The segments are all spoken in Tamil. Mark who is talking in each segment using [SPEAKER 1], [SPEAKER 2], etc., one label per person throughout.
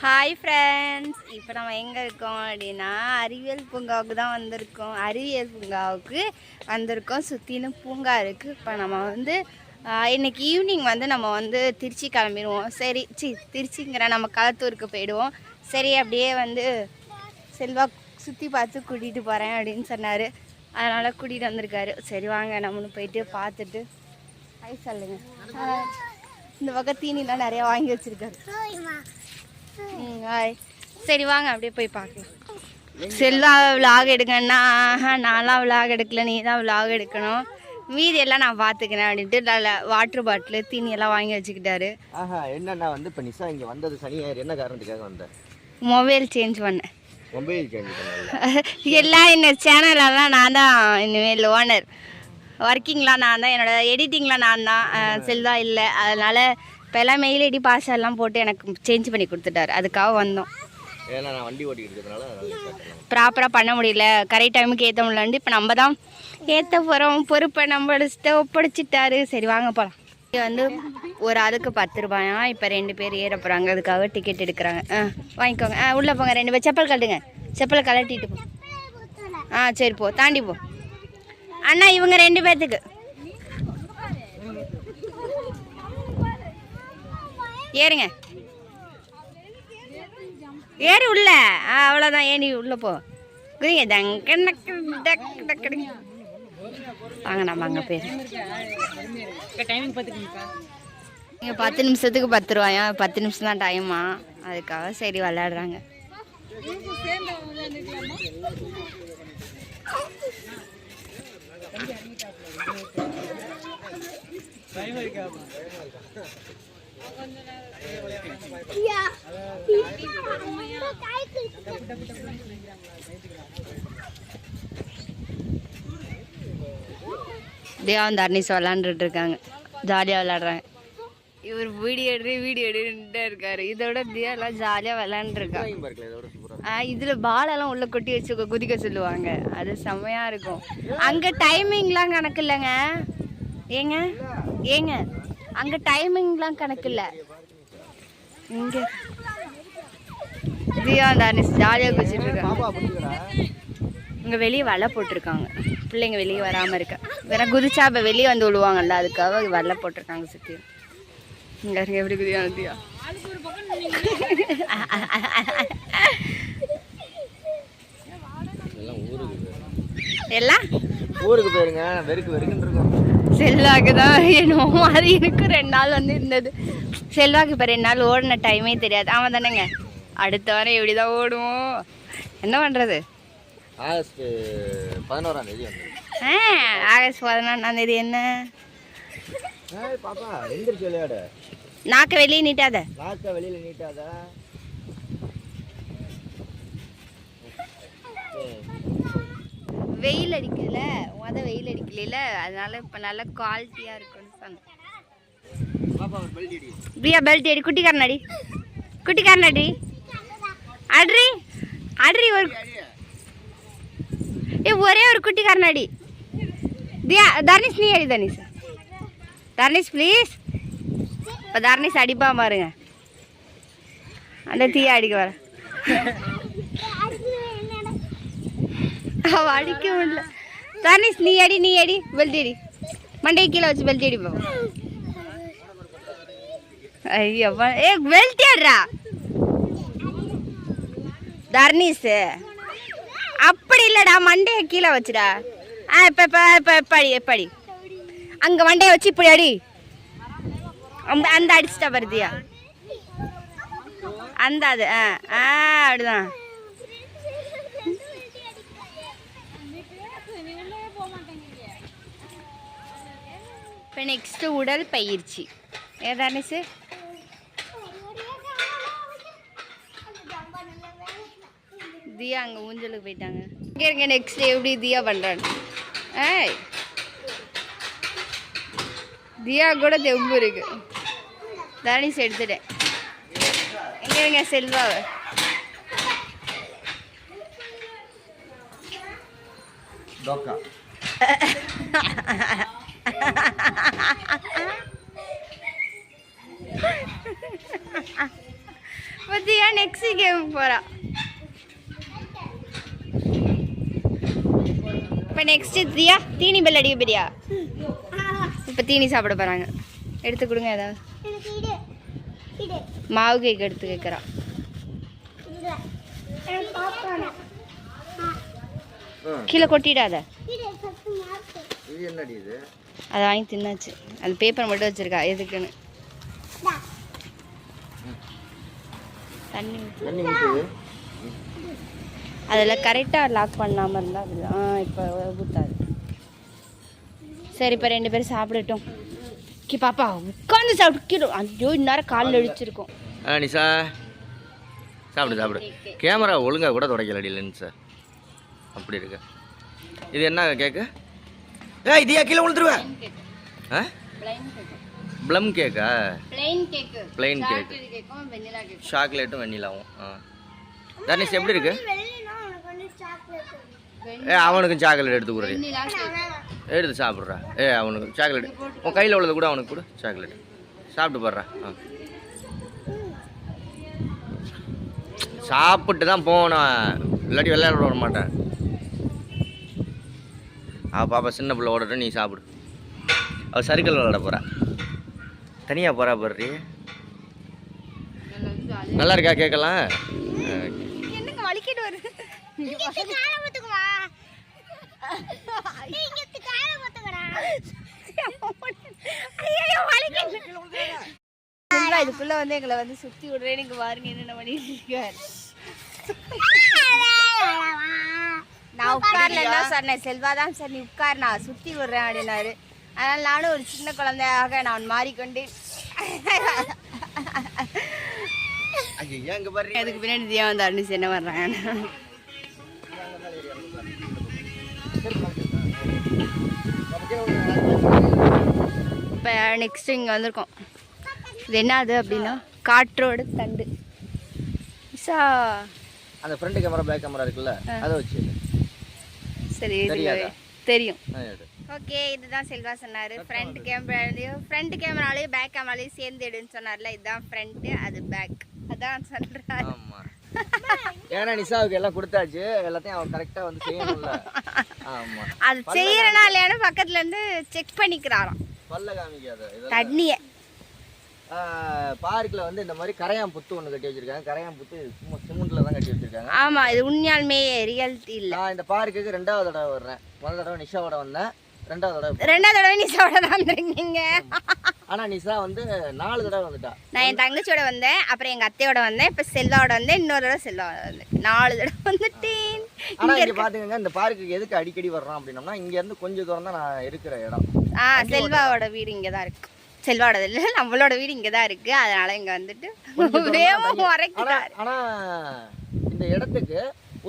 [SPEAKER 1] ஹாய் ஃப்ரெண்ட்ஸ் இப்போ நம்ம எங்கே இருக்கோம் அப்படின்னா அறிவியல் பூங்காவுக்கு தான் வந்திருக்கோம். அறிவியல் பூங்காவுக்கு வந்திருக்கோம். சுற்றிலும் பூங்கா இருக்குது இப்போ நம்ம வந்து இன்றைக்கி இன்னைக்கு ஈவினிங் வந்து நம்ம வந்து திருச்சி கிளம்பிடுவோம். சரி சி திருச்சிங்கிற நம்ம களத்தூருக்கு போயிடுவோம். சரி அப்படியே வந்து செல்வா சுற்றி பார்த்து கூட்டிகிட்டு போகிறேன் அப்படின்னு சொன்னார். அதனால் கூட்டிகிட்டு வந்திருக்காரு. சரி வாங்க நம்மளும் போயிட்டு பார்த்துட்டு ஹாய் சொல்லுங்கள் இந்த பக்கம் தீனிலாம் நிறையா வாங்கி வச்சுருக்காரு. ஹாய் சரி வாங்க அப்படியே போய் பார்க்கலாம். செல்லா விலாக் எடுங்கன்னா நான்லாம் விலாக் எடுக்கல நீ தான் விலாக் எடுக்கணும். மீதி எல்லாம் நான் பார்த்துக்கிறேன் அப்படின்ட்டு நல்ல வாட்டர் பாட்டிலு தீனி எல்லாம் வாங்கி வச்சுக்கிட்டாரு.
[SPEAKER 2] ஆஹா என்னண்ணா வந்து இப்போ நிஷா இங்கே வந்தது? சனி ஞாயிறு என்ன காரணத்துக்காக வந்தேன்
[SPEAKER 1] மொபைல் சேஞ்ச் பண்ணேன்.
[SPEAKER 2] மொபைல் சேஞ்ச் பண்ணல.
[SPEAKER 1] எல்லாம் இந்த சேனலெல்லாம் நான் தான் இனிமேல் ஓனர் ஒர்க்கிங்லாம் நான் தான் என்னோட எடிட்டிங்லாம் நான் தான் அஹ், செல்வா இல்லை. அதனால் இப்போ எல்லாம் மெயில் ஐடி எல்லாம் போட்டு எனக்கு சேஞ்ச் பண்ணி கொடுத்துட்டாரு. அதுக்காக வந்தோம்.
[SPEAKER 2] ஏன்னா நான் வண்டி.
[SPEAKER 1] ப்ராப்பராக பண்ண முடியல. கரெக்ட் டைமுக்கு ஏற்ற முடியலன்ட்டு இப்போ நம்ம தான் ஏற்ற போகிறோம் பொறுப்பை நம்மள்கிட்ட ஒப்படைச்சிட்டாரு. சரி வாங்க போகலாம் இது வந்து ஒரு ஆளுக்கு பத்து ரூபாயா? இப்போ ரெண்டு பேர் ஏற போகிறாங்க அதுக்காக டிக்கெட் எடுக்கிறாங்க. ஆ வாங்கிக்கோங்க. ஆ உள்ளே போங்க ரெண்டு பேர். செப்பல் கட்டுங்க செப்பலை கலட்டிட்டு போ. ஆ சரி போ. தாண்டி போ. அண்ணா இவங்க ரெண்டு பேர்த்துக்கு ஏறுங்க. ஏறி உள்ள. அவ்வளோதான் ஏறி உள்ள போ. குதிங்க. தங்க நக்கு டக் டக்குனு. வாங்க நம்ம அங்கே போய். இங்கே பத்து நிமிஷத்துக்கு பத்து ரூபாயா? பத்து நிமிஷம் தான் டைமா அதுக்காக சரி விளையாடுறாங்க. தேவன் தர்னிஸ் விளாண்டுட்டு இருக்காங்க ஜாலியாக விளாடுறாங்க. இவர் வீடியோ எடு வீடியோ எடுன்ட்டு இருக்காரு. இதோட தியா எல்லாம் ஜாலியாக விளாண்டுருக்கா.
[SPEAKER 2] ட்ராயிங் பார்க்கல இதோட சூப்பராக
[SPEAKER 1] ஆ இதில் பாலெல்லாம் உள்ள கொட்டி வச்சு குதிக்க சொல்லுவாங்க. அது செம்மையாக இருக்கும். அங்கே டைமிங்லாம் கணக்கு இல்லைங்க ஏங்க? ஏங்க? அங்கே டைமிங்லாம் கணக்கு இல்லை இங்கே. தியா தானிஸ் ஜாலியாக குதிச்சிட்டு இருக்காங்க இங்கே வெளியே வலை போட்டிருக்காங்க. பிள்ளைங்க வெளியே வராமல் இருக்க. வேற குதிச்சா இப்போ வெளியே வந்து விழுவாங்கல்ல அதுக்காக வலை போட்டிருக்காங்க சுற்றி இங்கே இருக்க எப்படி குதியா நதியா
[SPEAKER 2] எல்லாம் ஊருக்கு போயிரு.
[SPEAKER 1] எல்லாம்?
[SPEAKER 2] ஊருக்கு போயிருங்க வெறுக்கு வெறுக்குன்னு இருக்கும்.
[SPEAKER 1] செல்வாக்கு தான் என்னமோ மாதிரி எனக்கு ரெண்டு நாள் வந்து இருந்தது. செல்வாக்கு இப்போ ரெண்டு நாள் ஓடின டைமே தெரியாது. ஆமாம் தானேங்க. அடுத்த வாரம் எப்படி தான் ஓடுவோம்? என்ன பண்ணுறது
[SPEAKER 2] ஆகஸ்ட் பதினோராம் தேதி வந்து.
[SPEAKER 1] ஆ ஆகஸ்ட் பதினொன்றாம் தேதி என்ன?
[SPEAKER 2] பாப்பா எந்திரிச்சு விளையாடு.
[SPEAKER 1] நாக்க வெளியே நீட்டாத.
[SPEAKER 2] நாக்க வெளியில நீட்டாத.
[SPEAKER 1] வெயில் அடிக்கல. முத வெயில் அடிக்கல அதனால இப்போ நல்ல குவாலிட்டியாக இருக்கும்னு சொன்னேன்
[SPEAKER 2] பாப்பா ஒரு பெல்ட் அடி
[SPEAKER 1] பிரியா பெல்ட் அடி குட்டிக்காரன் அடி. குட்டிக்காரன் அடி. அட்ரி அட்ரி ஒரு ஏ ஒரே ஒரு குட்டிக்காரன் அடி. தியா தர்னிஷ் நீ அடி தர்னிஷ். தர்னிஷ் ப்ளீஸ் இப்போ தர்னிஷ் அடிப்பா பாருங்க. அந்த தீயா அடிக்க வர. அவ அடிக்க முடியல. தர்னிஷ் நீ அடி நீ அடி பெல்ட் அடி மண்டையை கீழே வச்சு பெல்ட் அடி ஐயோ ஏ பெல்ட் அடிடா அப்படி இல்லைடா மண்டையை கீழே வச்சுடா. ஆ இப்போ இப்போ இப்போ எப்படி எப்படி அங்கே மண்டையை வச்சு இப்படி அடி. அந்த அந்த அடிச்சிட்டா வருதியா அந்த அது ஆ ஆ அப்படிதான். இப்போ நெக்ஸ்ட்டு உடல் பயிற்சி. ஏதானே சார் தியா அங்கே ஊஞ்சலுக்கு போயிட்டாங்க. இங்கே இருங்க நெக்ஸ்ட் எப்படி தியா பண்ணுறான்னு ஏய். தியா கூட தெம்பு இருக்கு. தனிஷ் எடுத்துட்டேன். எங்க இருங்க செல்வாவை.
[SPEAKER 2] டோக்கா.
[SPEAKER 1] பத்தியா நெக்ஸ்ட் கேம் போறா. இப்போ நெக்ஸ்ட் தியா? தீனி பெல் அடிக்க பெரியா இப்போ தீனி சாப்பிட போறாங்க. எடுத்து கொடுங்க ஏதாவது. மாவு கேக் எடுத்து கேட்குறா
[SPEAKER 3] இல்ல எனக்கு பாப்பான
[SPEAKER 1] கீழே கொட்டிடாத. அதை வாங்கி தின்னாச்சு. அந்த பேப்பர் மட்டும் வச்சிருக்கா. எதுக்குன்னு. தண்ணி அதில் கரெக்டாக லாக் பண்ணாமல் இருந்தால் அது ஆ இப்போ ஊத்தாது. சரி இப்போ ரெண்டு பேரும் சாப்பிடட்டும். கி பாப்பா உட்காந்து சாப்பிட்டு ஐயோ இந்நேரம் காலில் இடிச்சிருக்கோம்
[SPEAKER 2] ஆ நிஷா. சாப்பிடு சாப்பிடு. கேமரா ஒழுங்கா கூட துடைக்கலடி லென்ஸை அப்படி இருக்கு. இது என்ன கேக்கு? ஏய் இதையா கீழே விழுந்துருவேன் ஆ? ப்ளம் கேக்கா
[SPEAKER 1] பிளைன் கேக்கு கேக்
[SPEAKER 2] சாக்லேட்டும் வெண்ணிலாவும் ஆ. தர்னிஷ் எப்படி இருக்கு? ஏ அவனுக்கும் சாக்லேட் எடுத்து
[SPEAKER 1] வெண்ணிலா
[SPEAKER 2] எடுத்து சாப்பிட்றா. ஏ அவனுக்கு சாக்லேட் உன் கையில் உள்ளது கூட அவனுக்கு கூட சாக்லேட் சாப்பிட்டு போடுறா ஆ. சாப்பிட்டு தான் போகணும் இல்லாட்டி விளையாட விட மாட்டேன். ஆ பாப்பா சின்ன பிள்ளை ஓடட்டும் நீ சாப்பிடு. அவள் சர்க்கிள் விளையாட போகிறா தனியாக போகிறா போடுறி நல்லா இருக்கா கேட்கலாம்
[SPEAKER 1] இதுக்குள்ள வந்து எங்களை வந்து சுத்தி விடுறேன் நீங்க பாருங்க என்னென்ன பண்ணிட்டு இருக்காரு நான் உட்கார்லன்னா சொன்னேன் செல்வா தான் சார். நீ உட்கார் நான் சுத்தி விடுறேன் அப்படின்னாரு. அதனால நானும் ஒரு சின்ன குழந்தையாக நான் மாறிக்கொண்டு. அதுக்கு பின்னாடி தியா வந்து அனுச்சு என்ன வர்றாங்க இப்போ நெக்ஸ்ட் இங்கே வந்திருக்கோம். இது என்னது அப்படின்னா? காற்றோட தண்டு. இசா
[SPEAKER 2] அந்த ஃப்ரண்ட் கேமரா பேக் கேமரா இருக்குல்ல அதை வச்சு
[SPEAKER 1] சரி? தெரியும். ஓகே இதுதான் செல்வா சொன்னார். ஃப்ரண்ட் கேமராலையும் ஃப்ரண்ட் கேமராலையும் பேக் கேமராலையும் சேர்ந்து எடுன்னு சொன்னார்ல இதுதான் ஃப்ரண்ட்டு அது பேக் அதான் சொல்கிறாரு
[SPEAKER 2] ஆமா. ஏன்னா நிஷாவுக்கு எல்லாம் கொடுத்தாச்சு. எல்லாத்தையும் அவன் கரெக்டா வந்து செய்யணும்ல. ஆமா.
[SPEAKER 1] அது செய்யறனா இல்லையானு பக்கத்துல இருந்து செக் பண்ணிக்கிறாராம்.
[SPEAKER 2] பல்ல காமிக்காத.
[SPEAKER 1] தண்ணியை.
[SPEAKER 2] பார்க்ல வந்து இந்த மாதிரி கரையான் புத்து ஒண்ணு கட்டி வச்சிருக்காங்க. கரையான் புத்து சும்மா சிமெண்ட்ல தான் கட்டி வச்சிருக்காங்க.
[SPEAKER 1] ஆமா இது உண்மையாலுமே ரியாலிட்டி இல்ல.
[SPEAKER 2] நான் இந்த பார்க்குக்கு ரெண்டாவது தடவை வர்றேன். முதல் தடவை நிஷாவோட வந்தேன். ரெண்டாவது தடவை
[SPEAKER 1] ரெண்டாவது தடவை நீ சொல்ல தான் வந்திருக்கீங்க.
[SPEAKER 2] ஆனா நிஷா வந்து நாலு தடவை வந்துட்டா.
[SPEAKER 1] நான் என் தங்கச்சியோட வந்தேன் அப்புறம் எங்க அத்தையோட வந்தேன் இப்ப செல்வாவோட வந்தேன் இன்னொரு தடவை செல்வாவோட வந்தேன் நாலு தடவை வந்துட்டேன்.
[SPEAKER 2] இங்க பாத்துக்கங்க இந்த பார்க்குக்கு எதுக்கு அடிக்கடி வர்றோம் அப்படின்னம்னா இங்க இருந்து கொஞ்சம் தூரம் தான் நான் இருக்கிற இடம்.
[SPEAKER 1] ஆ செல்வாவோட வீடு இங்கே தான் இருக்கு. செல்வாவோட இல்லை நம்மளோட வீடு இங்கே தான் இருக்கு. அதனால இங்க வந்துட்டு வேகமா
[SPEAKER 2] ஆனா
[SPEAKER 1] உரைக்கிறாரு
[SPEAKER 2] ஆனா இந்த இடத்துக்கு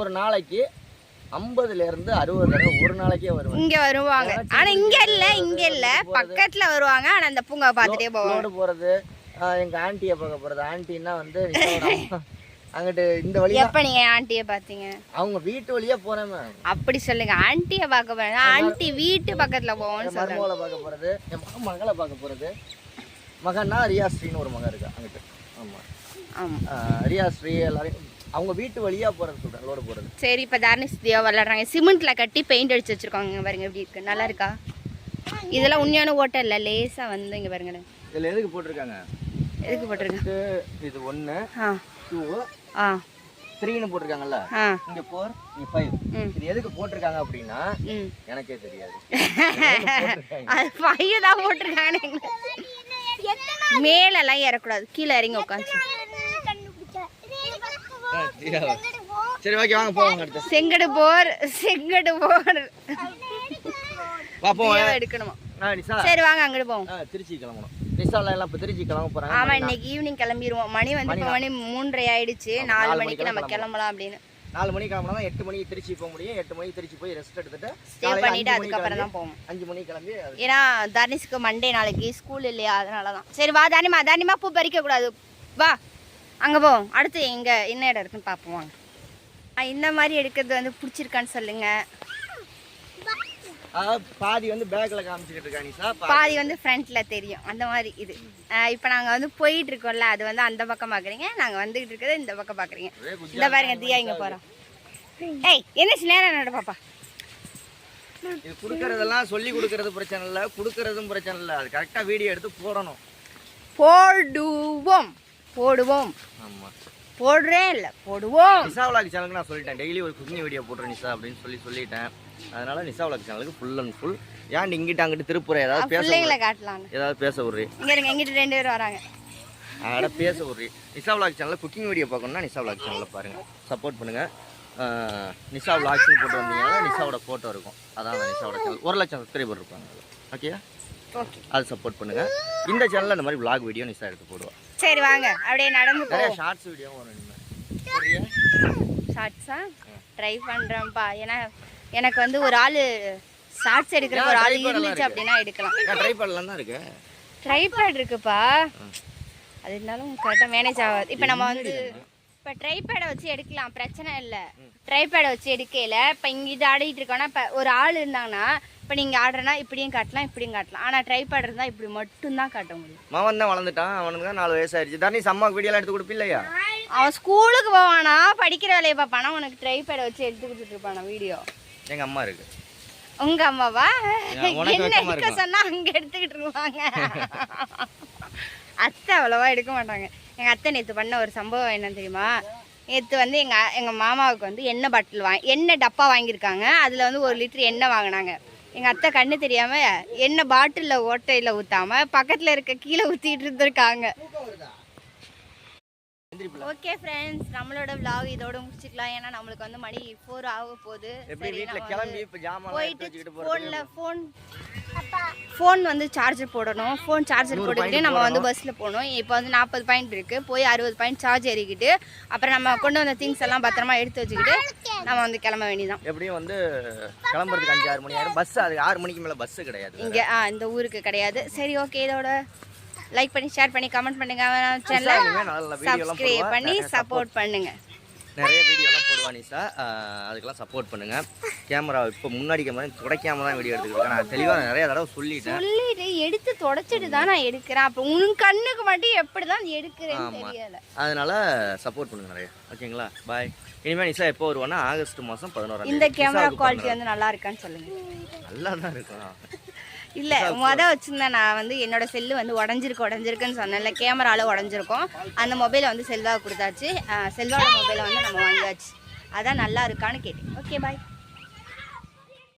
[SPEAKER 2] ஒரு நாளைக்கு ஐம்பதுல இருந்து அறுபது தடவை ஒரு நாளைக்கே வருவேன்.
[SPEAKER 1] இங்க வருவாங்க. ஆனா இங்க இல்ல இங்க இல்ல. பக்கத்துல வருவாங்க. ஆனா அந்த பூங்கா பார்த்துட்டே போவாங்க.
[SPEAKER 2] ரோடு போறது ஆஹ் எங்க ஆண்டியை பார்க்க போறது. ஆண்டின்னா வந்து. அங்கிட்டு இந்த வழியா
[SPEAKER 1] எப்ப நீங்க ஆண்டிய பாத்தீங்க?
[SPEAKER 2] அவங்க வீட்டு வழியா போறேன்
[SPEAKER 1] அப்படி சொல்லுங்க. ஆண்டிய பார்க்க போறேன். ஆண்டி வீட்டு பக்கத்துல போவோம்னு
[SPEAKER 2] மருமகளை பார்க்க போறது. என் மகன் மகளை பார்க்க போறது. மகன்னா ரியாஸ்ரீன்னு ஒரு மகன் இருக்கா அங்கிட்டு. ஆமா.
[SPEAKER 1] ஆமா.
[SPEAKER 2] ரியாஸ்ரீ எல்லாரையும் அவங்க வீட்டு வழியா போறது சொல்றேன் ரோடு போறது.
[SPEAKER 1] சரி இப்ப தர்னிஷ் தியா விளையாடுறாங்க. சிமெண்ட்ல கட்டி பெயிண்ட் அடிச்சு வச்சிருக்காங்க இங்க பாருங்க எப்படி இருக்கு. நல்லா இருக்கா? இதெல்லாம் உண்மையான ஓட்டை இல்ல லேசா வந்து இங்க பாருங்க
[SPEAKER 2] இதுல எதுக்கு போட்டிருக்காங்க?
[SPEAKER 1] எதுக்கு போட்டிருக்கேன்
[SPEAKER 2] இது-
[SPEAKER 1] ஆ.
[SPEAKER 2] டூ
[SPEAKER 1] ஆ.
[SPEAKER 2] த்ரீன்னு போட்டிருக்காங்கல்ல? இங்க ஃபோர் இங்க ஃபைவ். இது எதுக்கு போட்டிருக்காங்க அப்படின்னா எனக்கே தெரியாது.
[SPEAKER 1] அது பையன் தான் போட்டிருக்காங்க. மேலெல்லாம் ஏறக்கூடாது. கீழே இறங்கி உட்காந்து
[SPEAKER 2] சரி ஓகே வாங்க போவாங்க அடுத்து.
[SPEAKER 1] செங்கடு போர் செங்கடு போர்.
[SPEAKER 2] பாப்போம்
[SPEAKER 1] தேவை எடுக்கணுமா? சரி வாங்க அங்கிட்டு போவோம்.
[SPEAKER 2] திருச்சி கிளம்பணும். நிஷாலாம் எல்லாம் இப்போ திருச்சி கிளம்ப போறாங்க.
[SPEAKER 1] ஆமா இன்னைக்கு ஈவினிங் கிளம்பிடுவோம் மணி வந்து இப்போ மணி மூன்றரை ஆயிடுச்சு. நாலு மணிக்கு நம்ம கிளம்பலாம் அப்படின்னு.
[SPEAKER 2] நாலு மணிக்கு கிளம்பினா எட்டு மணிக்கு திருச்சி போக முடியும். எட்டு மணிக்கு திருச்சி போய் ரெஸ்ட் எடுத்துட்டு
[SPEAKER 1] ஸ்டே பண்ணிட்டு அதுக்கப்புறம் தான் போவோம்.
[SPEAKER 2] அஞ்சு மணிக்கு கிளம்பி
[SPEAKER 1] ஏன்னா தர்னிஷ்க்கு மண்டே நாளைக்கு ஸ்கூல் இல்லையா அதனால தான் சரி வா தானிமா தானிமா பூ பறிக்க கூடாது வா. அங்கே போவோம் அடுத்து எங்க என்ன இடம் இருக்குன்னு பார்ப்போம் வாங்க. இந்த மாதிரி எடுக்கிறது வந்து பிடிச்சிருக்கான்னு சொல்லுங்க.
[SPEAKER 2] அதாவது பாதி வந்து பேக்ல காமிச்சிக்கிட்டு இருக்கா நிஷா பா-
[SPEAKER 1] பாதி வந்து ஃப்ரண்ட்ல தெரியும். அந்த மாதிரி இது. இப்போ நாங்க வந்து போயிட்டு இருக்கோம்ல அது வந்து அந்த பக்கம் பாக்குறீங்க நாங்க வந்துகிட்டு இருக்கிறது இந்த பக்கம் பாக்குறீங்க.
[SPEAKER 2] குஜா-
[SPEAKER 1] இந்த பாருங்க தியா இங்க போறோம் ஏய் என்ன நேரம் என்னோட பாப்பா.
[SPEAKER 2] இது கொடுக்கறதெல்லாம் சொல்லி கொடுக்கறது பிரச்சனை இல்லை கொடுக்கறதும் பிரச்சனை இல்லை. அது கரெக்டா வீடியோ எடுத்து போடணும்.
[SPEAKER 1] போடுவோம். போடுவோம். போடுறேன் இல்ல போடுவோம்.
[SPEAKER 2] நிஷா விளாக் சேனலுக்கு நான் சொல்லிட்டேன். டெய்லி ஒரு குக்கிங் வீடியோ போட்டுரு நிஷா அப்படின்னு சொல்லி சொல்லிட்டேன். அதனால நிஷா விளாக் சேனலுக்கு ஃபுல் அண்ட் ஃபுல் ஏன் இங்கிட்ட அங்கிட்டு திருப்புற ஏதாவது பேச
[SPEAKER 1] பிள்ளைங்களை காட்டலான்னு
[SPEAKER 2] ஏதாவது பேச விட்றி.
[SPEAKER 1] இங்க இருங்க எங்கிட்ட ரெண்டு பேர் வராங்க.
[SPEAKER 2] அதோட பேச விட்றி. நிஷா விளாக் சேனலில் குக்கிங் வீடியோ பார்க்கணும்னா நிஷா விளாக் சேனலில் பாருங்க. சப்போர்ட் பண்ணுங்க. ஆஹ் நிஷா விளாக்ஸ்னு போட்டு வந்தீங்கன்னா நிஷாவோட ஃபோட்டோ இருக்கும். அதான் நிஷாவோட சேனல் ஒரு லட்சம் சப்ஸ்கிரைபர் இருப்பாங்க. ஓகே அது சப்போர்ட் பண்ணுங்க. இந்த சேனலில் இந்த மாதிரி vlog வீடியோ நிஷா எடுத்து போடுவா.
[SPEAKER 1] சரி வாங்க. அப்படியே நடந்து போவோம்.
[SPEAKER 2] ஷார்ட்ஸ் வீடியோவும் வரும்
[SPEAKER 1] ஷார்ட்ஸா ட்ரை பண்றேன்ப்பா. ஏன்னா எனக்கு வந்து ஒரு ஆளு ஷார்ட்ஸ் எடுக்கிறதுக்கு ஒரு ஆள் இருந்துச்சு. அப்படின்னா எடுக்கலாம்.
[SPEAKER 2] நான் ட்ரை பண்ணலாம் தான் இருக்கு?
[SPEAKER 1] ட்ரைபேட் இருக்குப்பா. அது இருந்தாலும் கரெக்டாக மேனேஜ் ஆகாது. இப்போ நம்ம வந்து இப்போ ட்ரைபேடை வச்சு எடுக்கலாம் பிரச்சனை இல்லை. ட்ரைபேடை வச்சு எடுக்கையில் இப்போ இங்கே இது ஆடிட்டு இருக்கோன்னா இப்போ ஒரு ஆள் இருந்தாங்கன்னா இப்போ நீங்கள் ஆடுறனா இப்படியும் காட்டலாம் இப்படியும் காட்டலாம். ஆனால் ட்ரைபேட் இருந்தால் இப்படி மட்டும்தான் காட்ட முடியும்.
[SPEAKER 2] மவன் தான் வளர்ந்துட்டான். அவனுக்கு தான் நாலு வயசு ஆயிடுச்சு தண்ணி அம்மாவுக்கு வீடியோலாம் எடுத்து கொடுப்பில்லையா
[SPEAKER 1] அவன் ஸ்கூலுக்கு போவானா? படிக்கிற வேலையை பார்ப்பானா? உனக்கு ட்ரைபேடை வச்சு எடுத்து கொடுத்துட்டு இருப்பானா வீடியோ
[SPEAKER 2] எங்க அம்மா இருக்கு.
[SPEAKER 1] உங்க அம்மாவா? என்ன எடுக்க? சொன்னா அங்க எடுத்துக்கிட்டு இருப்பாங்க. அத்தை அவ்வளோவா எடுக்க மாட்டாங்க. எங்கள் அத்தை நேற்று பண்ண ஒரு சம்பவம் என்னன்னு தெரியுமா? நேற்று வந்து எங்கள் எங்கள் மாமாவுக்கு வந்து எண்ணெய் பாட்டில் வாங்கி எண்ணெய் டப்பா வாங்கியிருக்காங்க. அதில் வந்து ஒரு லிட்டர் எண்ணெய் வாங்கினாங்க. எங்கள் அத்தை கண்ணு தெரியாமல் எண்ணெய் பாட்டிலில் ஓட்டையில் ஊற்றாமல் பக்கத்தில் இருக்க கீழே ஊற்றிட்டு இருந்திருக்காங்க. ஓகே ஃப்ரெண்ட்ஸ் நம்மளோட vlog இதோட முடிச்சுக்கலாம். ஏன்னா நம்மளுக்கு வந்து மணி ஃபோர் ஆக போகுது. போயிட்டு ஃபோனில் ஃபோன் ஃபோன் வந்து சார்ஜர் போடணும். ஃபோன் சார்ஜர் போட்டுக்கிட்டு நம்ம வந்து பஸ்ஸில் போகணும். இப்போ வந்து நாற்பது பாயிண்ட் இருக்குது போய் அறுபது பாயிண்ட் சார்ஜ் ஏறிக்கிட்டு அப்புறம் நம்ம கொண்டு வந்த திங்ஸ் எல்லாம் பத்திரமா எடுத்து வச்சுக்கிட்டு நம்ம வந்து கிளம்ப வேண்டியதான்
[SPEAKER 2] எப்படியும் வந்து கிளம்புறதுக்கு அஞ்சு ஆறு மணி ஆயிரும் பஸ் அது ஆறு மணிக்கு மேல பஸ் கிடையாது
[SPEAKER 1] இங்கே ஆ இந்த ஊருக்கு கிடையாது. சரி ஓகே இதோட லைக் பண்ணி ஷேர் பண்ணி கமெண்ட் பண்ணுங்க. சேனலை சப்ஸ்கிரைப் பண்ணி சப்போர்ட் பண்ணுங்க.
[SPEAKER 2] நிறைய வீடியோ எல்லாம் போடுவா நிஷா அதுக்கெல்லாம் சப்போர்ட் பண்ணுங்க. கேமரா இப்போ முன்னாடி கேமரா துடைக்காம தான் வீடியோ எடுத்துக்கிட்டு நான் தெளிவா நிறைய தடவை சொல்லிட்டேன்.
[SPEAKER 1] சொல்லிட்டு எடுத்து தொடச்சிட்டு தான் நான் எடுக்கிறேன். அப்போ உன் கண்ணுக்கு மட்டும் எப்படி தான் எடுக்கிறேன்னு
[SPEAKER 2] ஆமா.
[SPEAKER 1] தெரியல.
[SPEAKER 2] அதனால சப்போர்ட் பண்ணுங்க நிறைய. ஓகேங்களா? பாய் இனிமே நிஷா எப்போ வருவானா ஆகஸ்ட் மாசம் பதினோராம்
[SPEAKER 1] இந்த. கேமரா குவாலிட்டி வந்து நல்லா இருக்கான்னு சொல்லுங்க.
[SPEAKER 2] நல்லா தான் இருக்கும்.
[SPEAKER 1] இல்ல முத வச்சிருந்தேன். நான் வந்து என்னோட செல்லு வந்து உடஞ்சிருக்கு உடஞ்சிருக்குன்னு சொன்னேன்ல. கேமரால உடஞ்சிருக்கும். அந்த மொபைலை வந்து செல்வா கொடுத்தாச்சு. செல்வாவோட மொபைலை வந்து நம்ம வாங்கியாச்சு. அதான் நல்லா இருக்கான்னு கேட்டேன். Okay bye